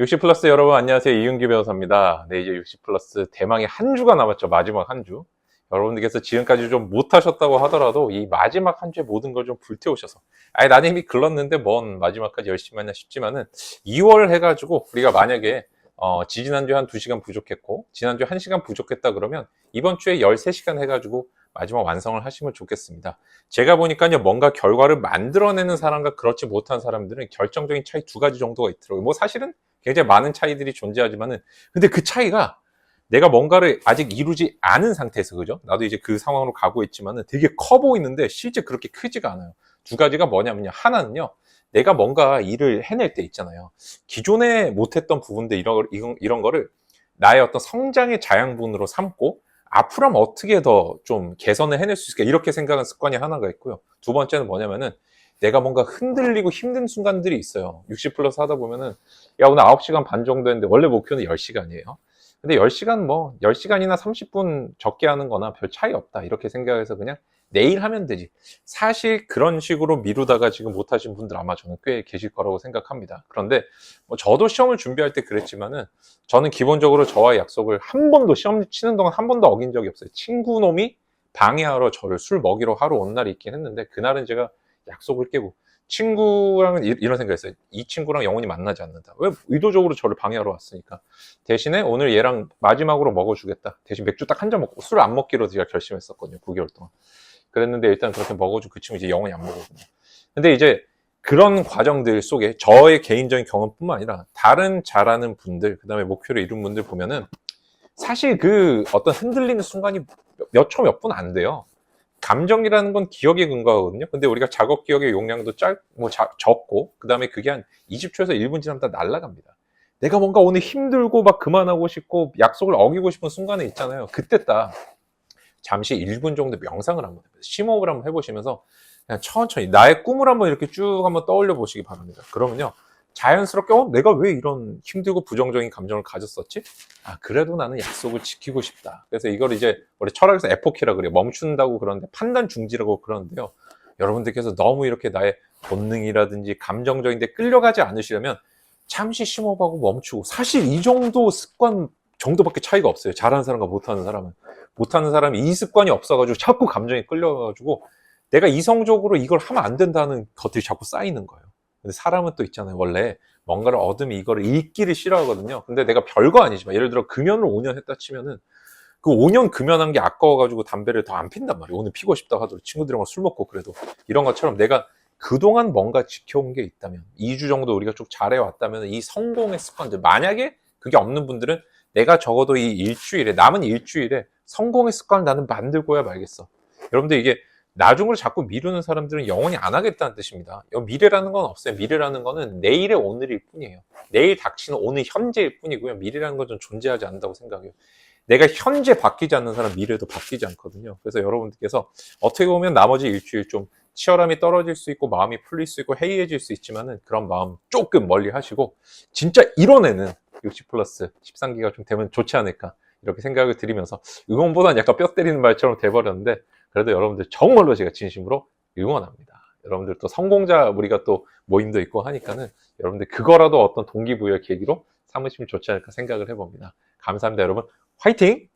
60 플러스 여러분 안녕하세요 이윤기 변호사입니다. 네 이제 60 플러스 대망의 한 주가 남았죠 마지막 한 주. 여러분들께서 지금까지 좀 못하셨다고 하더라도 이 마지막 한 주에 모든 걸 좀 불태우셔서 아니 나는 이미 글렀는데 뭔 마지막까지 열심히 하냐 싶지만은 2월 해가지고 우리가 만약에 어, 지지난주에 한 2시간 부족했고 지난주에 1시간 부족했다 그러면 이번 주에 13시간 해가지고 마지막 완성을 하시면 좋겠습니다. 제가 보니까요 뭔가 결과를 만들어내는 사람과 그렇지 못한 사람들은 결정적인 차이 두 가지 정도가 있더라고요. 뭐 사실은 굉장히 많은 차이들이 존재하지만은 근데 그 차이가 내가 뭔가를 아직 이루지 않은 상태에서 그죠? 나도 이제 그 상황으로 가고 있지만은 되게 커 보이는데 실제 그렇게 크지가 않아요. 두 가지가 뭐냐면요. 하나는요. 내가 뭔가 일을 해낼 때 있잖아요. 기존에 못했던 부분들 이런, 이런, 이런 거를 나의 어떤 성장의 자양분으로 삼고 앞으로 하면 어떻게 더 좀 개선을 해낼 수 있을까 이렇게 생각하는 습관이 하나가 있고요. 두 번째는 뭐냐면은 내가 뭔가 흔들리고 힘든 순간들이 있어요. 60 플러스 하다 보면은 야 오늘 9시간 반 정도 했는데 원래 목표는 10시간이에요. 근데 10시간 뭐 10시간이나 30분 적게 하는 거나 별 차이 없다 이렇게 생각해서 그냥 내일 하면 되지. 사실 그런 식으로 미루다가 지금 못 하신 분들 아마 저는 꽤 계실 거라고 생각합니다. 그런데 뭐 저도 시험을 준비할 때 그랬지만은 저는 기본적으로 저와의 약속을 한 번도 시험 치는 동안 한 번도 어긴 적이 없어요. 친구 놈이 방해하러 저를 술 먹이러 하러 온 날이 있긴 했는데 그날은 제가 약속을 깨고 친구랑은 이- 이런 생각했어요. 이 친구랑 영원히 만나지 않는다. 왜 의도적으로 저를 방해하러 왔으니까. 대신에 오늘 얘랑 마지막으로 먹어주겠다. 대신 맥주 딱 한 잔 먹고 술 안 먹기로 제가 결심했었거든요. 9개월 동안. 그랬는데 일단 그렇게 먹어주고 그 친구 이제 영원히 안 먹거든요. 근데 이제 그런 과정들 속에 저의 개인적인 경험뿐만 아니라 다른 잘하는 분들, 그 다음에 목표를 이룬 분들 보면은 사실 그 어떤 흔들리는 순간이 몇 초 몇 분 안 돼요. 감정이라는 건 기억에 근거하거든요. 근데 우리가 작업 기억의 용량도 짧, 뭐 자- 적고, 그 다음에 그게 한 20초에서 1분 지나면 다 날아갑니다. 내가 뭔가 오늘 힘들고 막 그만하고 싶고 약속을 어기고 싶은 순간에 있잖아요. 그때 딱 잠시 1분 정도 명상을 한번 해보세요. 심호흡을 한번 해보시면서 그냥 천천히 나의 꿈을 한번 이렇게 쭉 한번 떠올려 보시기 바랍니다. 그러면요. 자연스럽게 어, 내가 왜 이런 힘들고 부정적인 감정을 가졌었지? 아 그래도 나는 약속을 지키고 싶다. 그래서 이걸 이제 우리 철학에서 에포키라 그래요. 멈춘다고 그러는데 판단 중지라고 그러는데요. 여러분들께서 너무 이렇게 나의 본능이라든지 감정적인데 끌려가지 않으시려면 잠시 심호흡하고 멈추고 사실 이 정도 습관 정도밖에 차이가 없어요. 잘하는 사람과 못하는 사람은 못하는 사람이 이 습관이 없어가지고 자꾸 감정에 끌려가지고 내가 이성적으로 이걸 하면 안 된다는 것들이 자꾸 쌓이는 거예요. 근데 사람은 또 있잖아요. 원래 뭔가를 얻으면 이거를 읽기를 싫어하거든요. 근데 내가 별거 아니지만 예를 들어 금연을 5년 했다 치면은 그 5년 금연한 게 아까워가지고 담배를 더 안 핀단 말이에요. 오늘 피고 싶다 하더라도 친구들이랑 술 먹고 그래도 이런 것처럼 내가 그동안 뭔가 지켜온 게 있다면 2주 정도 우리가 쭉 잘해왔다면 이 성공의 습관들 만약에 그게 없는 분들은 내가 적어도 이 일주일에 남은 일주일에 성공의 습관을 나는 만들고야 말겠어. 여러분들 이게 나중으로 자꾸 미루는 사람들은 영원히 안 하겠다는 뜻입니다. 여- 미래라는 건 없어요. 미래라는 거는 내일의 오늘일 뿐이에요. 내일 닥치는 오늘 현재일 뿐이고요. 미래라는 건 좀 존재하지 않는다고 생각해요. 내가 현재 바뀌지 않는 사람 미래도 바뀌지 않거든요. 그래서 여러분들께서 어떻게 보면 나머지 일주일 좀 치열함이 떨어질 수 있고 마음이 풀릴 수 있고 해이해질 수 있지만은 그런 마음 조금 멀리 하시고 진짜 이뤄내는 60 플러스 13기가 좀 되면 좋지 않을까 이렇게 생각을 드리면서 응원보다는 약간 뼈 때리는 말처럼 돼버렸는데 그래도 여러분들 정말로 제가 진심으로 응원합니다. 여러분들 또 성공자 우리가 또 모임도 있고 하니까는 여러분들 그거라도 어떤 동기부여 계기로 삼으시면 좋지 않을까 생각을 해봅니다. 감사합니다 여러분 화이팅!